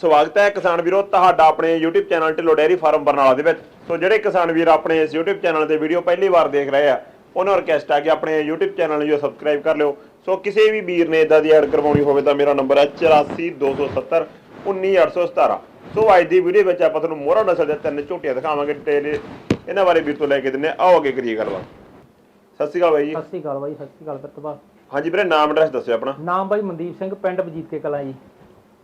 ਸਵਾਗਤ ਹੈ ਕਿਸਾਨ ਵੀਰੋ ਤੁਹਾਡਾ ਆਪਣੇ YouTube channel Dhillon dairy farm Barnala ਦੇ ਵਿੱਚ। ਸੋ ਜਿਹੜੇ ਕਿਸਾਨ ਵੀਰ ਆਪਣੇ ਇਸ YouTube ਚੈਨਲ ਤੇ ਵੀਡੀਓ ਪਹਿਲੀ ਵਾਰ ਦੇਖ ਰਹੇ ਆ ਉਹਨਾਂ ਰਿਕਵੈਸਟ ਆ ਕਿ ਆਪਣੇ YouTube ਚੈਨਲ ਨੂੰ ਜੋ ਸਬਸਕ੍ਰਾਈਬ ਕਰ ਲਿਓ। ਸੋ ਕਿਸੇ ਵੀ ਵੀਰ ਨੇ ਇਦਾਂ ਦੀ ਐਡ ਕਰਵਾਉਣੀ ਹੋਵੇ ਤਾਂ ਮੇਰਾ ਨੰਬਰ ਹੈ 8427 19817 ਸੋ ਅੱਜ ਦੀ ਵੀਡੀਓ ਵਿੱਚ ਆਪਾਂ ਤੁਹਾਨੂੰ ਮੋਹਰਾ ਨਸਲ ਦੇ ਤਿੰਨ ਝੋਟੀਆਂ ਦਿਖਾਵਾਂਗੇ ਡਿਟੇਲ ਇਹਨਾਂ ਬਾਰੇ ਵੀਰ ਤੋਂ ਲੈ ਕੇ ਦਿੰਨੇ। ਆਓ ਅੱਗੇ ਕਰੀਏ ਗੱਲਬਾਤ। ਸਤਿ ਸ਼੍ਰੀ ਅਕਾਲ ਬਾਈ ਜੀ। ਸਤਿ ਸ਼੍ਰੀ ਅਕਾਲ ਬਾਈ ਸਤਿ ਸ਼੍ਰੀ ਅਕਾਲ ਪ੍ਰਤਪਾ ਹਾਂਜੀ ਵੀਰੇ ਨਾਮ ਐਡਰੈਸ ਦੱਸਿਓ ਆਪਣਾ। ਨਾਮ ਬਾਈ ਮਨਦੀਪ ਸਿੰਘ ਪਿੰਡ ਵਜੀਤੇ ਕਲਾਂ ਜੀ।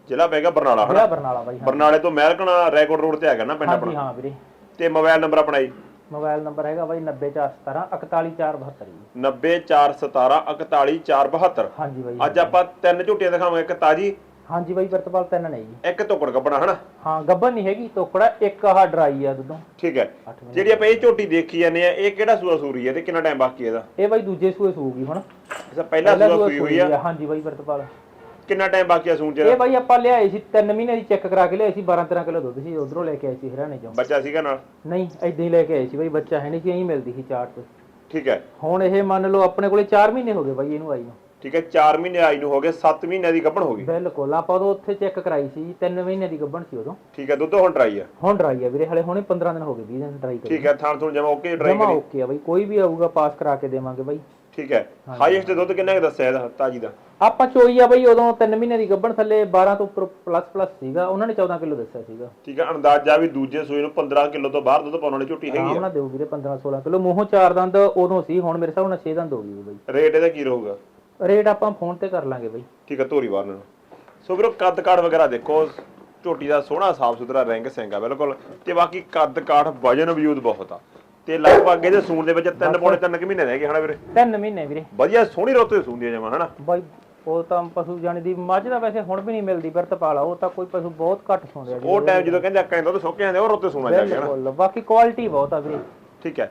ਜ਼ਿਲ੍ਹਾ ਪੈਗਾ ਬਰਨਾਲਾ ਜ਼ਿਲ੍ਹਾ ਹਨਾ ਬਰਨਾਲਾ ਬਾਈ ਹਾਂ। ਬਰਨਾਲੇ ਤੋਂ ਮਹਿਲਕਣਾ ਰੈਕੋਰਡ ਰੋਡ ਤੇ ਹੈਗਾ ਨਾ ਪਿੰਡ ਹਾਂਜੀ ਆਪਣਾ? ਹਾਂ ਵੀਰੇ। ਤੇ ਮੋਬਾਈਲ ਨੰਬਰ ਆਪਣਾ ਜੀ? ਮੋਬਾਈਲ ਨੰਬਰ ਹੈਗਾ ਬਾਈ 90417 41472 ਜੀ। 90417 41472 ਹਾਂਜੀ ਬਾਈ ਅੱਜ ਆਪਾਂ ਤਿੰਨ ਝੋਟੀਆਂ ਦਿਖਾਵਾਂਗੇ ਇੱਕ ਤਾਜੀ। ਹਾਂਜੀ ਬਾਈ ਪ੍ਰਤਪਾਲ ਤਿੰਨ ਨੇ ਜੀ। ਇੱਕ ਧੁੱਕੜ ਕੱਪੜਾ ਹਨਾ? ਹਾਂ ਗੱਬਨ ਨਹੀਂ ਹੈਗੀ ਤੋਕੜਾ ਇੱਕ ਆਹ ਡਰਾਈ ਆ ਦੁੱਧੋਂ। ਠੀਕ ਹੈ। ਅੱਠ ਮਹੀਨੇ ਜਿਹੜੀ ਆਪਾਂ ਇਹ ਝੋਟੀ ਦੇਖੀ ਜਾਂਦੇ ਆ ਇਹ ਕਿਹੜਾ ਸੂਆ ਸੂਰੀ ਹੈ ਤੇ ਕਿੰਨਾ ਟਾਈਮ ਬਾਕੀ ਹੈ ਇਹਦਾ? ਇਹ ਬਾਈ ਦੂਜੇ ਸੂਏ ਸੂਗੀ ਹੁਣ। ਅੱਛਾ ਪਹਿਲਾ ਸੂਆ ਸੂਈ ਹੋਈ ਆ। ਹਾਂਜੀ ਬਾਈ ਪ੍ਰਤਪਾਲ ਕਿੰਨਾ ਟਾਈਮ ਬਾਕੀ ਆ ਸੂਣ ਚ ਇਹ ਬਾਈ ਆਪਾਂ ਲਿਆਏ ਸੀ 3 ਮਹੀਨੇ ਦੀ ਚੈੱਕ ਕਰਾ ਕੇ ਲਿਆਏ ਸੀ 12 13 ਕਿਲੋ ਦੁੱਧ ਸੀ ਉਧਰੋਂ ਲੈ ਕੇ ਆਏ ਸੀ ਹਰਿਆਣੇ ਚੋਂ। ਬੱਚਾ ਸੀਗਾ ਨਾਲ? ਨਹੀਂ ਏਦਾਂ ਹੀ ਲੈ ਕੇ ਆਏ ਸੀ ਬਾਈ ਬੱਚਾ ਹੈ ਨਹੀਂ ਸੀ ਐਂ ਮਿਲਦੀ ਸੀ ਚਾਰਟ ਤੇ। ਠੀਕ ਹੈ। ਹੁਣ ਇਹ ਮੰਨ ਲਓ ਆਪਣੇ ਕੋਲੇ 4 ਮਹੀਨੇ ਹੋ ਗਏ ਬਾਈ ਇਹਨੂੰ ਆਈ ਨੂੰ। ਠੀਕ ਹੈ 4 ਮਹੀਨੇ ਆਈ ਨੂੰ ਹੋ ਗਏ 7 ਮਹੀਨਿਆਂ ਦੀ ਗੱਭਣ ਹੋ ਗਈ। ਬਿਲਕੁਲ ਆਪਾਂ ਉਦੋਂ ਉੱਥੇ ਚੈੱਕ ਕਰਾਈ ਸੀ 3 ਮਹੀਨੇ ਦੀ ਗੱਭਣ ਸੀ ਉਦੋਂ। ਠੀਕ ਹੈ ਦੁੱਧ ਹੁਣ ਟਰਾਈ ਆ। ਹੁਣ ਡਰਾਈ ਆ ਵੀਰੇ ਹਲੇ ਹੁਣੇ 15 ਦਿਨ ਹੋ ਗਏ 20 ਦਿਨ ਡਰਾਈ ਕਰੀ। ਠੀਕ ਹੈ ਥਾਂ ਥੂਣ ਜਮਾ ਓਕੇ ਟਰਾਈ ਜਮਾ ਕਰੀ। ਓਕੇ ਆ ਬਾਈ ਕੋਈ ਵੀ ਆਊਗਾ ਪਾਸ ਕਰਾ ਕੇ ਦੇਵਾਂਗੇ ਬਾਈ। ਠੀਕ ਹੈ। ਹਾਈਐਸਟ ਦੁੱਧ ਕਿੰਨਾ ਕੁ ਦੱਸਿਆ ਇਹਦਾ ਤਾਜੀ ਦਾ? ਆਪਾਂ ਚੋਈ ਆ ਬਾਈ ਉਦੋਂ 3 ਮਹੀਨੇ ਦੀ ਗੱਭਣ ਥੱਲੇ 12 ਤੋਂ ਉੱਪਰ ਪਲੱਸ ਪਲੱਸ ਸੀਗਾ ਉਹਨਾਂ ਨੇ 14 ਕਿਲੋ ਦੱਸਿਆ ਸੀਗਾ। ਠੀਕ ਹੈ ਅੰਦਾਜ਼ਾ ਵੀ ਦੂਜੇ ਸੂਏ ਨੂੰ 15 ਕਿਲੋ ਤੋਂ ਬਾਹਰ ਦੁੱਧ ਪਾਉਣ ਵਾਲੀ ਝੋਟੀ ਹੈਗੀ ਆ। ਨਾਲ ਦਿਓ ਵੀਰੇ 15 16 ਕਿਲੋ। ਮੂੰਹੋਂ ਚਾਰ ਦੰਦ ਉਦੋਂ ਸੀ ਹੁਣ ਮੇਰੇ ਹਿਸਾਬ ਨਾਲ 6 ਦੰਦ ਹੋ ਗਈ ਬਾਈ। ਰੇਟ ਇਹਦਾ ਕੀ ਰਹੂਗਾ? ਰੇਟ ਆਪਾਂ ਫੋਨ ਤੇ ਕਰ ਲਾਂਗੇ ਬਾਈ। ਠੀਕ ਹੈ ਧੋਰੀ ਵਾਰ ਨੂੰ ਸੋ ਵੀਰੋ ਕੱਦ ਕਾਠ ਵਗੈਰਾ ਦੇਖੋ ਝੋਟੀ ਦਾ ਸੋਹਣਾ ਸਾਫ਼ ਸੁਥਰਾ ਰਿੰਗ ਸਿੰਗਾ ਬਿਲਕੁਲ। ਤੇ ਬਾਕੀ ਕੱਦ ਕਾਠ ਵਜਨ ਵਜੂਦ ਬਹੁਤ ਆ। ਤੇ ਲਗਭਗ ਇਹਦੇ ਸੂਣ ਦੇ ਵਿੱਚ ਤਿੰਨ ਪੌਣੇ ਤਿੰਨ ਕੁ ਮਹੀਨੇ ਰਹਿ ਗਏ ਹਨਾ ਵੀਰੇ? 3 ਮਹੀਨੇ ਵੀਰੇ। ਵਧੀਆ ਸੋਹਣੀ ਰੁੱਤ ਸੂੰਦੀ ਜਮਾ ਹਨਾ? ਬਾਈ ਉਹ ਤਾਂ ਪਸ਼ੂ ਜਾਣੀ ਦੀ ਮੱਝ ਦਾ ਵੈਸੇ ਹੁਣ ਵੀ ਨਹੀਂ ਮਿਲਦੀ ਵਰਤਪਾਲਾ ਉਹ ਤਾਂ ਕੋਈ ਪਸ਼ੂ ਬਹੁਤ ਘੱਟ ਸੌਂਦੇ ਆ ਜੀ। ਉਹ ਟਾਈਮ ਜਦੋਂ ਕਹਿੰਦੇ ਅੱਕਾਂ ਦੁੱਧ ਸੁੱਕ ਜਾਂਦੇ ਉਹ ਰੁੱਤ ਸੂਣਾ ਜਾ ਕੇ ਹਨਾ। ਬਿਲਕੁਲ ਬਾਕੀ ਕੁਆਲਿਟੀ ਬਹੁਤ ਆ ਵੀਰੇ। ਠੀਕ ਹੈ।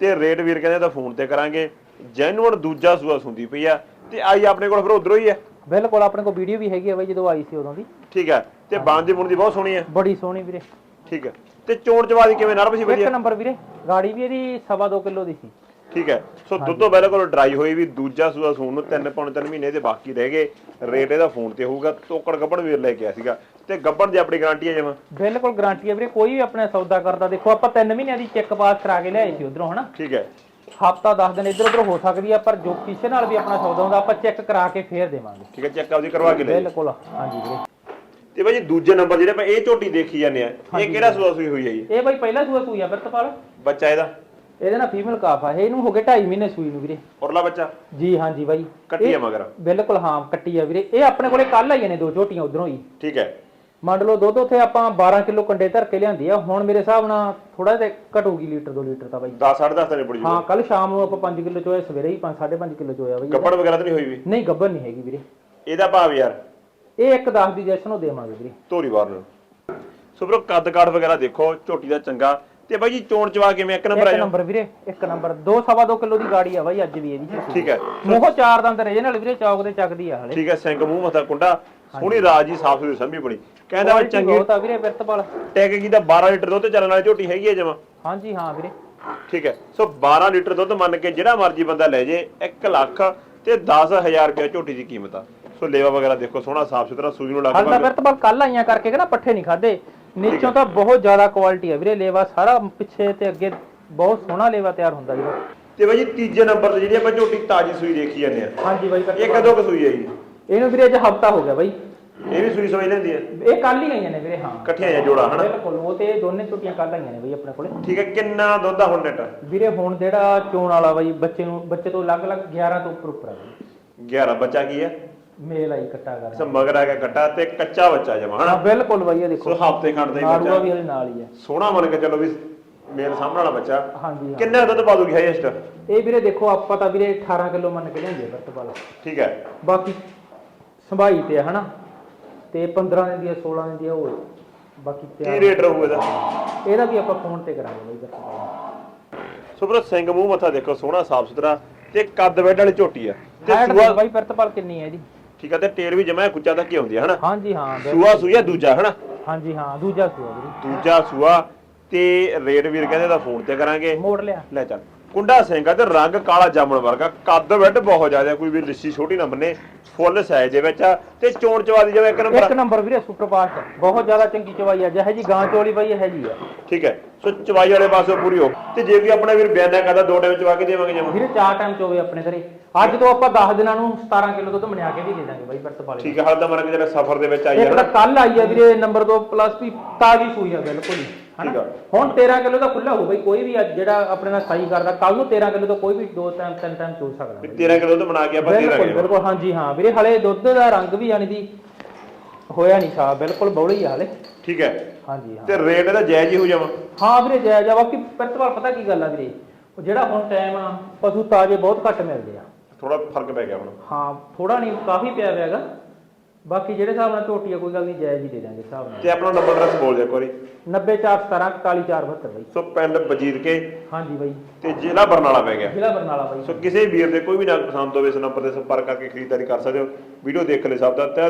ਤੇ ਰੇਟ ਵੀਰ ਕਹਿੰਦੇ ਤਾਂ ਫੋਨ ਤੇ ਕਰਾਂਗੇ। ਜੈਨੂਅਨ ਦੂਜਾ ਸੂਆ ਸੁੰਦੀ ਪਈ ਆ। ਤੇ ਆਈ ਆਪਣੇ ਕੋਲ ਫਿਰ ਉਧਰੋਂ ਹੀ ਆ। ਬਿਲਕੁਲ ਆਪਣੇ ਕੋਲ ਵੀਡੀਓ ਵੀ ਹੈਗੀ ਆ ਬਾਈ ਜਦੋਂ ਆਈ ਸੀ ਉਦੋਂ ਦੀ। ਠੀਕ ਹੈ। ਤੇ ਬਾਂਝ ਦੀ ਮੁੰਡ ਦੀ ਬਹੁਤ ਸੋਹਣੀ ਆ। ਬੜੀ ਸੋਹਣੀ ਵੀਰੇ। ਠੀਕ ਹੈ। ਤੇ ਚੋਣ ਚਵਾਦੀ ਕਿਵੇਂ? ਨਰਮ ਸੀ ਇੱਕ ਵਧੀਆ। ਨੰਬਰ ਵੀਰੇ ਗਾੜੀ ਵੀ ਇਹਦੀ ਸਵਾ ਦੋ ਕਿਲੋ ਦੀ ਸੀ। ਠੀਕ ਹੈ। ਸੋ ਦੁੱਧੋਂ ਬਿਲਕੁਲ ਡਰਾਈ ਹੋਈ ਵੀ ਦੂਜਾ ਸੂਆ ਸੂਣ ਨੂੰ ਤਿੰਨ ਪੌਣੇ ਤਿੰਨ ਮਹੀਨੇ ਦੇ ਬਾਕੀ ਰਹਿ ਗਏ। ਰੇਟ ਇਹਦਾ ਫੋਨ ਤੇ ਹੋਊਗਾ ਤੋਕੜ ਗੱਬਣ ਵੀਰ ਲੈ ਕੇ ਆਇਆ ਸੀਗਾ। ਤੇ ਗੱਬਣ ਦੀ ਆਪਣੀ ਗਾਰੰਟੀ ਹੈ ਜਮਾ? ਬਿਲਕੁਲ ਗਾਰੰਟੀ ਆ ਵੀਰੇ ਕੋਈ ਵੀ ਆਪਣਾ ਸੌਦਾ ਕਰਦਾ। ਦੇਖੋ ਆਪਾਂ 3 ਮਹੀਨਿਆਂ ਦੀ ਚੈੱਕ ਪਾਸ ਕਰਾ ਕੇ ਲਿਆਏ ਸੀ ਉਧਰੋਂ ਹਨਾ? ਠੀਕ ਹੈ। ਹਫਤਾ 10 ਦਿਨ ਇੱਧਰ ਉੱਧਰ ਹੋ ਸਕਦੀ ਆ ਪਰ ਜੋ ਕਿਸੇ ਨਾਲ ਵੀ ਆਪਣਾ ਸੌਦਾ ਹੁੰਦਾ ਆਪਾਂ ਚੈੱਕ ਕਰਾ ਕੇ ਫੇਰ ਦੇਵਾਂਗੇ। ਠੀਕ ਹੈ ਚੈੱਕ ਆਪਦੀ ਕਰਵਾ ਕੇ ਲੈ ਬਿਲਕੁਲ ਹਾਂਜੀ ਵੀਰੇ। ਤੇ ਬਾਈ ਜੀ ਦੂਜੇ ਨੰਬਰ ਜਿਹੜੇ ਆਪਾਂ ਇਹ ਝੋਟੀ ਦੇਖੀ ਜਾਂਦੇ ਆ ਇਹ ਕਿਹੜਾ ਸੂਆ ਸੂਈ ਹੋਈ ਹੈ ਜੀ? ਇਹ ਬਾਈ ਪਹਿਲਾ ਸੂਆ ਸੂਈ ਆ ਵਰਤਪਾਲ ਬੱਚਾ ਇਹਦਾ? ਇਹਦੇ ਨਾਲ ਫੀਮੇਲ ਕਾਫ ਆ। ਇਹਨੂੰ ਹੋ ਗਏ 2.5 ਮਹੀਨੇ ਸੂਈ ਨੂੰ ਵੀਰੇ। ਉਰਲਾ ਬੱਚਾ? ਜੀ ਹਾਂਜੀ ਬਾਈ। ਕੱਟੀ ਆ ਮਗਰ? ਬਿਲਕੁਲ ਹਾਂ ਕੱਟੀ ਆ ਵੀਰੇ। ਇਹ ਆਪਣੇ ਕੋਲੇ ਕੱਲ ਆਈਆਂ ਨੇ ਦੋ ਝੋਟੀਆਂ ਉਧਰੋਂ ਹੀ। ਠੀਕ ਹੈ। ਮੰਨ ਲਓ ਦੁੱਧ ਉੱਥੇ ਆਪਾਂ 12 ਕਿਲੋ ਕੰਡੇ ਧਰ ਕੇ ਲਿਆਂਦੀ ਆ। ਹੁਣ ਮੇਰੇ ਹਿਸਾਬ ਨਾਲ ਥੋੜਾ ਜਿਹਾ ਘਟੂਗੀ ਲੀਟਰ 2 ਲੀਟਰ ਤਾਂ ਬਾਈ। 10 10.5 ਤਾਂ ਨਿਬੜ ਜੂ ਹਾਂ ਕੱਲ ਸ਼ਾਮ ਨੂੰ ਆਪਾਂ 5 ਕਿਲੋ ਚੋਇਆ ਸਵੇਰੇ ਹੀ 5 5.5 ਕਿਲੋ ਚੋਇਆ ਬਾਈ। ਗੱਬੜ ਵਗੈਰਾ ਤਾਂ ਨਹੀਂ ਹੋਈ ਵੀ? ਨਹੀਂ ਗੱਬਰ ਨਹੀਂ ਹੈਗੀ ਵੀਰੇ। ਇਹਦਾ ਭਾਵ ਯਾਰ। ਇਹ ਇੱਕ 10 ਦੀ ਜੈਸ਼ਨ ਨੂੰ ਦੇਵਾਂਗੇ ਵੀਰੇ। ਧੋਰੀ ਵਾਰ ਨੂੰ। ਸੋ ਵੀਰੋ ਕੱਦ ਕਾਠ ਵਗੈਰਾ ਦੇਖੋ ਝੋਟੀ ਦਾ ਚੰਗਾ। ਤੇ ਬਾਈ ਜੀ ਚੋਣ ਚਵਾ ਕਿਵੇਂ ਇੱਕ ਨੰਬਰ ਆ ਇੱਕ ਜਾ ਨੰਬਰ ਵੀਰੇ ਇੱਕ ਨੰਬਰ। 2 ਸਵਾ 2 ਕਿਲੋ ਦੀ ਗਾੜੀ ਆ ਬਾਈ ਅੱਜ ਵੀ ਇਹਦੀ ਠੀਕ ਹੈ। ਮੂੰਹੋਂ ਚਾਰ ਦੰਦ ਰਹੇ ਨਾਲ ਵੀਰੇ ਚੌਕ ਦੇ ਚੱਕਦੀ ਆ ਹਲੇ। ਠੀਕ ਹੈ ਸਿੰਘ ਮੂੰਹ ਮੱਥਾ ਕੁੰਡਾ। ਸੋਹਣੀ ਰਾਜ ਜੀ ਸਾਫ਼ ਸੁਥਰੀ ਸੰਭੀ ਬਣੀ। ਕਹਿੰਦਾ ਵੀ ਚੰਗੀ ਬਹੁਤ ਆ ਵੀਰੇ ਬਿਰਤਪਾਲ। ਟੈਕ ਕੀ ਦਾ 12 ਲੀਟਰ ਦੁੱਧ ਚੱਲਣ ਵਾਲੀ ਝੋਟੀ ਹੈਗੀ ਹੈ ਜਮਾ? ਹਾਂਜੀ ਹਾਂ ਵੀਰੇ। ਠੀਕ ਹੈ। ਸੋ 12 ਲੀਟਰ ਦੁੱਧ ਮੰਨ ਕੇ ਜਿਹੜਾ ਮਰਜ਼ੀ ਬੰਦਾ ਲੈ ਜੇ 1 ਲੱਖ ਤੇ 10000 ਰੁਪਏ ਝੋਟੀ ਦੀ ਕੀਮਤ ਆ। ਸੋ ਲੇਵਾ ਵਗੈਰਾ ਦੇਖੋ ਸੋਹਣਾ ਸਾਫ਼ ਸੁਥਰਾ ਸੂਈ ਨੂੰ ਹਾਲ ਤਾਂ ਲੱਗਦਾ ਬਿਰਤਪਾਲ ਕੱਲ ਆਈਆਂ ਕਰਕੇ ਕਿ ਨਾ ਪੱਠੇ ਨਹੀਂ ਖਾਦੇ ਨੀਚੋਂ ਤਾਂ ਬਹੁਤ ਜ਼ਿਆਦਾ ਕੁਆਲਿਟੀ ਆ ਵੀਰੇ ਲੇਵਾ ਸਾਰਾ ਪਿੱਛੇ ਤੇ ਅੱਗੇ ਬਹੁਤ ਸੋਹਣਾ ਲੇਵਾ ਤਿਆਰ ਹੁੰਦਾ ਵੀਰੇ। ਤੇ ਬਾਈ ਜੀ ਤੀਜੇ ਨੰਬਰ ਤੇ ਜਿਹੜੀ ਆਪਾਂ ਝੋਟੀ ਤਾਜੀ ਸੂਈ ਦੇਖੀ ਜਾਂਦੇ ਆ। ਹਾਂਜੀ ਬਾਈ ਇਹ। ਕਦੋਂ ਕੁ ਸੂਈ ਹੈ ਜੀ ਇਹਨੂੰ ਵੀਰੇ ਅੱਜ ਹਫਤਾ ਹੋ ਗਿਆ ਬਾਈ। ਇਹ ਵੀ ਸੂਈ ਸਮਝ ਲੈਂਦੀ ਹੈ ਇਹ ਕੱਲ ਹੀ ਆਈਆਂ ਨੇ ਵੀਰੇ ਹਾਂ। ਇਕੱਠੀਆਂ ਜਾਂ ਜੋੜਾ ਹਨਾ? ਬਿਲਕੁਲ ਉਹ ਤੇ ਦੋਨੇ ਛੁੱਟੀਆਂ ਕੱਲ ਆਈਆਂ ਨੇ ਬਾਈ ਆਪਣੇ ਕੋਲੇ। ਠੀਕ ਹੈ ਕਿੰਨਾ ਦੁੱਧ ਆ ਹੁਣ ਨੈਟ ਵੀਰੇ ਹੁਣ ਜਿਹੜਾ ਚੋਣ ਵਾਲਾ ਬਾਈ ਬੱਚੇ ਨੂੰ ਬੱਚੇ ਤੋਂ ਅਲੱਗ-ਅਲੱਗ 11 ਤੋਂ ਉੱਪਰ ਉੱਪਰ ਆ ਬਾਈ। 11 ਬੱਚਾ ਕੀ ਹੈ? ਮੇਲ ਆਈ ਕੱਟਾ ਕਰ ਸੋ ਮਗਰ ਆ ਗਿਆ ਕੱਟਾ ਤੇ ਕੱਚਾ ਬੱਚਾ ਜਮਾ ਹਾਂ ਹਨਾ ਬਿਲਕੁਲ ਬਾਈ ਇਹ ਦੇਖੋ। ਸੋ ਹਫ਼ਤੇ ਖੰਡ ਦਾ ਹੀ ਨਾੜੂਆ ਬੱਚਾ। ਵੀ ਹਲੇ ਨਾਲ ਹੀ ਆ। ਸੋਹਣਾ ਮੰਨ ਕੇ ਚੱਲੋ ਵੀ ਮੇਲ ਸਾਹਮਣੇ ਵਾਲਾ ਬੱਚਾ। ਹਾਂਜੀ ਹਾਂ। ਕਿੰਨਾ ਦੁੱਧ ਪਾ ਦੂਗੀ ਹਾਈਐਸਟ ਇਹ ਵੀਰੇ ਦੇਖੋ ਆਪਾਂ ਤਾਂ ਵੀਰੇ 18 ਕਿਲੋ ਮੰਨ ਕੇ ਲਿਆਂਦੇ ਵਰਤਪਾਲ ਠੀਕ ਹੈ। ਬਾਕੀ ਸੰਭਾਈ ਤੇ ਆ ਹਨਾ? ਤੇ 15 ਦਿਨ ਦੀ ਆ, 16 ਦਿਨ ਦੀ ਆ ਉਹ ਬਾਕੀ ਕੀ ਤਿਆਰ ਰੇਟ ਰਹੂ ਇਹਦਾ? ਇਹਦਾ ਵੀ ਆਪਾਂ ਫੋਨ ਤੇ ਕਰਾਂਗੇ ਬਾਈ ਵਰਤਪਾਲ ਸੋ ਵੀਰੋ ਸਿੰਘ ਮੂੰਹ ਮੱਥਾ ਦੇਖੋ ਸੋਹਣਾ ਸਾਫ਼ ਸੁਥਰਾ ਤੇ ਕੱਦ ਬੈੱਡ ਵਾਲੀ ਝੋਟੀ ਆ। ਤੇ ਹਾਈਟ ਸੂਆ ਬਾਈ ਵਰਤਪਾਲ ਕਿੰਨੀ ਹੈ ਇਹਦੀ? ਠੀਕ ਆ ਤੇ ਟੇਲ ਵੀ ਜਮਾ ਕੁੱਚਾ ਤੱਕ ਹੀ ਹੁੰਦੀ ਹੈ ਹਨਾ? ਹਾਂਜੀ ਹਾਂ ਬਿਲ- ਸੂਆ ਸੂਆ ਦੂਜਾ ਹਨਾ? ਹਾਂਜੀ ਹਾਂ ਦੂਜਾ ਸੂਆ ਵੀਰੇ। ਦੂਜਾ ਸੂਆ ਤੇ ਰੇਟ ਵੀਰ ਕਹਿੰਦੇ ਦਾ ਫੋਨ ਤੇ ਕਰਾਂਗੇ। ਮੋੜ ਲਿਆ। ਲੈ ਚੱਲ। ਕੁੰਡਾ ਸਿੰਘ ਆ ਤੇ ਰੰਗ ਕਾਲਾ ਜਾਮਣ ਵਰਗਾ ਕੱਦ ਵੱਡ ਬਹੁਤ ਜ਼ਿਆਦਾ ਕੋਈ ਵੀ ਲਿੱਸੀ ਛੋਟੀ ਨਾ ਬੰਨੇ ਫੁੱਲ ਸਾਈਜ਼ ਦੇ ਵਿੱਚ ਆ ਤੇ ਚੋਣ ਚਵਾਦੀ ਜਿਵੇਂ ਇੱਕ ਨੰਬਰ। ਇੱਕ ਨੰਬਰ ਵੀਰੇ ਸੁਪਰ ਫਾਸਟ ਬਹੁਤ ਜ਼ਿਆਦਾ ਚੰਗੀ ਚਵਾਈ ਆ। ਜਿਹੇ ਜੀ ਗਾਂ ਚੋਲੀ ਬਾਈ ਇਹ ਜੀ ਆ। ਠੀਕ ਹੈ। ਸੋ ਚਵਾਈ ਵਾਲੇ ਪਾਸੋਂ ਪੂਰੀ ਹੋ। ਤੇ ਜੇ ਵੀ ਆਪਣਾ ਵੀਰ ਬਿਆਨਾ ਕਰਦਾ ਦੋ ਟਾਈਮ ਚਵਾ ਕੇ ਦੇਵਾਂਗੇ ਜਮਾ। ਵੀਰੇ ਚਾਰ ਟਾਈਮ ਚੋਵੇ ਆਪਣੇ ਘਰੇ। ਅੱਜ ਤੋਂ ਆਪਾਂ 10 ਦਿਨਾਂ ਨੂੰ 17 ਕਿਲੋ ਦੁੱਧ ਮਣਿਆ ਕੇ ਵੀ ਦੇ ਦਾਂਗੇ ਬਾਈ ਪਰਤ ਪਾਲੇ ਠੀਕ ਹੈ ਹਾਲ ਦਾ ਮਰਕ ਜਿਹੜਾ ਸਫਰ ਦੇ ਵਿੱਚ ਆਈ ਇੱਕ ਹੈ ਤਾਂ ਕੱਲ ਆਈ ਆ ਵੀਰੇ ਨੰਬਰ 2 ਪਲੱਸ ਵੀ ਤਾਜ਼ੀ ਸੂਈ ਆ ਬਿਲਕੁਲ ਹੀ? ਠੀਕ ਆ। ਹੁਣ 13 ਕਿਲੋ ਦਾ ਖੁੱਲਾ ਹੋ ਬਈ ਕੋਈ ਵੀ ਅੱਜ ਜਿਹੜਾ ਆਪਣੇ ਨਾਲ ਸਾਈ ਕਰਦਾ ਕੱਲ ਨੂੰ 13 ਕਿਲੋ ਤੋਂ ਕੋਈ ਵੀ ਦੋ ਟਾਈਮ ਤਿੰਨ ਟਾਈਮ ਚੋ ਸਕਦਾ ਵੀ 13 ਕਿਲੋ ਤੋਂ ਬਣਾ ਕੇ ਆਪਾਂ ਦੇ ਬਿਲਕੁਲ ਦਾਂਗੇ। ਬਿਲਕੁਲ ਹਾਂਜੀ ਹਾਂ। ਵੀਰੇ ਹਲੇ ਦੁੱਧ ਦਾ ਰੰਗ ਵੀ ਯਾਨੀ ਦੀ ਹੋਇਆ ਨਹੀਂ ਸਾਫ਼ ਬਿਲਕੁਲ ਬੌਲੀ ਆ ਹਲੇ। ਠੀਕ ਹੈ। ਹਾਂਜੀ ਹਾਂ। ਤੇ ਰੇਟ ਇਹਦਾ ਜਾਇਜ਼ ਹੀ ਹੋ ਜਾਵਾ? ਹਾਂ ਵੀਰੇ ਜਾਇਜ਼ ਆ। ਬਾਕੀ ਪ੍ਰਤਵਾਰ ਪਤਾ ਕੀ ਗੱਲ ਆ ਵੀਰੇ? ਉਹ ਜਿਹੜਾ ਹੁਣ ਟਾਈਮ ਆ ਪਸ਼ੂ ਤਾਜ਼ੇ ਬਹੁਤ ਘੱਟ ਮਿਲਦੇ ਆ। ਥੋੜਾ ਫ਼ਰਕ ਪੈ ਗਿਆ ਹੁਣ। ਹਾਂ ਥੋੜਾ ਨਹੀਂ ਕਾਫੀ ਪਿਆ ਹੋਇਆ ਹੈਗਾ। ਬਾਕੀ ਜਿਹੜੇ ਹਿਸਾਬ ਨਾਲ ਝੋਟੀ ਆ ਕੋਈ ਗੱਲ ਨਹੀਂ ਜਾਇਜ਼ ਹੀ ਦੇ ਦਾਂਗੇ ਹਿਸਾਬ ਨਾਲ। ਤੇ ਆਪਣਾ ਨੰਬਰ ਐਡਰੈਸ ਬੋਲ ਦਿਓ ਇੱਕ ਵਾਰੀ। 90417 41472 ਬਾਈ। ਸੋ ਪਿੰਡ ਵਜੀਦ ਕੇ ਹਾਂਜੀ ਬਾਈ। ਤੇ ਜ਼ਿਲ੍ਹਾ ਬਰਨਾਲਾ ਪੈ ਗਿਆ। ਜ਼ਿਲ੍ਹਾ ਬਰਨਾਲਾ ਬਾਈ। ਸੋ ਕਿਸੇ ਵੀਰ ਦੇ ਕੋਈ ਵੀ ਨਾ ਪਸੰਦ ਹੋਵੇ ਇਸ ਨੰਬਰ ਤੇ ਸੰਪਰਕ ਕਰਕੇ ਖਰੀਦਦਾਰੀ ਕਰ ਸਕਦੇ ਹੋ। ਵੀਡੀਓ ਦੇਖ ਲੈ ਸਭ ਦਾ। ਤਹਿ